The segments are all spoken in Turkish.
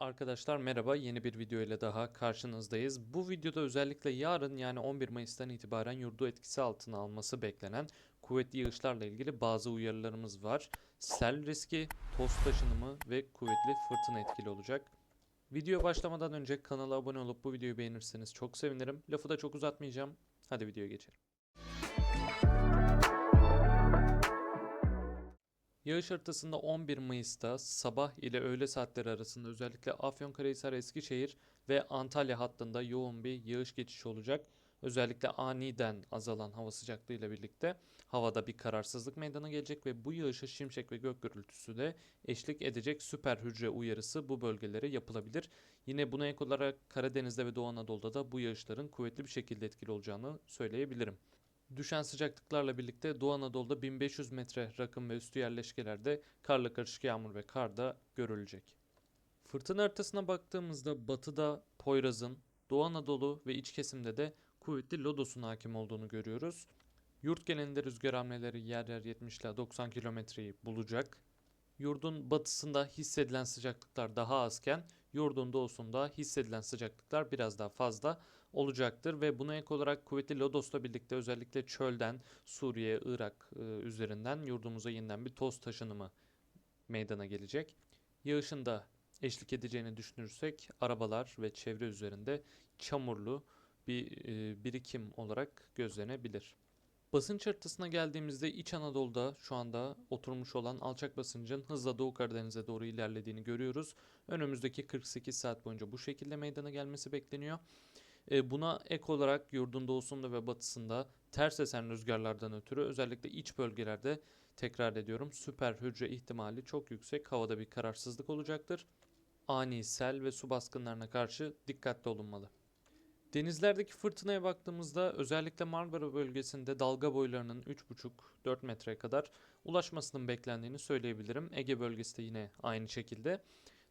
Arkadaşlar merhaba yeni bir video ile daha karşınızdayız. Bu videoda özellikle yarın yani 11 Mayıs'tan itibaren yurdu etkisi altına alması beklenen kuvvetli yağışlarla ilgili bazı uyarılarımız var. Sel riski, toz taşınımı ve kuvvetli fırtına etkili olacak. Video başlamadan önce kanala abone olup bu videoyu beğenirseniz çok sevinirim. Lafı da çok uzatmayacağım. Hadi videoya geçelim. Yağış haritasında 11 Mayıs'ta sabah ile öğle saatleri arasında özellikle Afyonkarahisar, Eskişehir ve Antalya hattında yoğun bir yağış geçişi olacak. Özellikle aniden azalan hava sıcaklığıyla birlikte havada bir kararsızlık meydana gelecek ve bu yağışa şimşek ve gök gürültüsü de eşlik edecek süper hücre uyarısı bu bölgelere yapılabilir. Yine buna ek olarak Karadeniz'de ve Doğu Anadolu'da da bu yağışların kuvvetli bir şekilde etkili olacağını söyleyebilirim. Düşen sıcaklıklarla birlikte Doğu Anadolu'da 1500 metre rakım ve üstü yerleşkelerde karla karışık yağmur ve kar da görülecek. Fırtına haritasına baktığımızda batıda Poyraz'ın, Doğu Anadolu ve iç kesimde de kuvvetli lodosun hakim olduğunu görüyoruz. Yurt genelinde rüzgar hamleleri yer yer 70 ile 90 kilometreyi bulacak. Yurdun batısında hissedilen sıcaklıklar daha azken yurdun doğusunda hissedilen sıcaklıklar biraz daha fazla olacaktır ve buna ek olarak kuvvetli Lodos'la birlikte özellikle çölden Suriye, Irak e, üzerinden yurdumuza yeniden bir toz taşınımı meydana gelecek. Yağışın da eşlik edeceğini düşünürsek arabalar ve çevre üzerinde çamurlu bir e, birikim olarak gözlenebilir. Basınç haritasına geldiğimizde İç Anadolu'da şu anda oturmuş olan alçak basıncın hızla Doğu Karadeniz'e doğru ilerlediğini görüyoruz. Önümüzdeki 48 saat boyunca bu şekilde meydana gelmesi bekleniyor. E, Buna ek olarak yurdun doğusunda ve batısında ters esen rüzgarlardan ötürü özellikle iç bölgelerde tekrar ediyorum süper hücre ihtimali çok yüksek. Havada bir kararsızlık olacaktır. Ani sel ve su baskınlarına karşı dikkatli olunmalı. Denizlerdeki fırtınaya baktığımızda özellikle Marmara bölgesinde dalga boylarının 3,5-4 metreye kadar ulaşmasının beklendiğini söyleyebilirim. Ege bölgesi de yine aynı şekilde.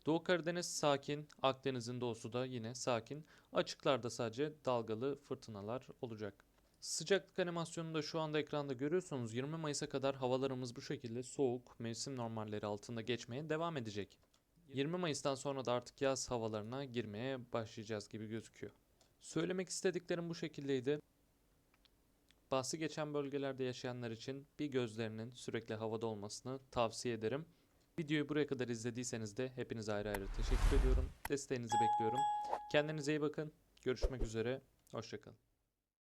Doğu Karadeniz sakin, Akdeniz'in doğusu da yine sakin. Açıklarda sadece dalgalı fırtınalar olacak. Sıcaklık animasyonunu da şu anda ekranda görüyorsunuz. 20 Mayıs'a kadar havalarımız bu şekilde soğuk, mevsim normalleri altında geçmeye devam edecek. 20 Mayıs'tan sonra da artık yaz havalarına girmeye başlayacağız gibi gözüküyor. Söylemek istediklerim bu şekildeydi. Bahsi geçen bölgelerde yaşayanlar için bir gözlerinin sürekli havada olmasını tavsiye ederim. Videoyu buraya kadar izlediyseniz de hepinize ayrı ayrı teşekkür ediyorum. Desteğinizi bekliyorum. Kendinize iyi bakın. Görüşmek üzere. Hoşçakalın.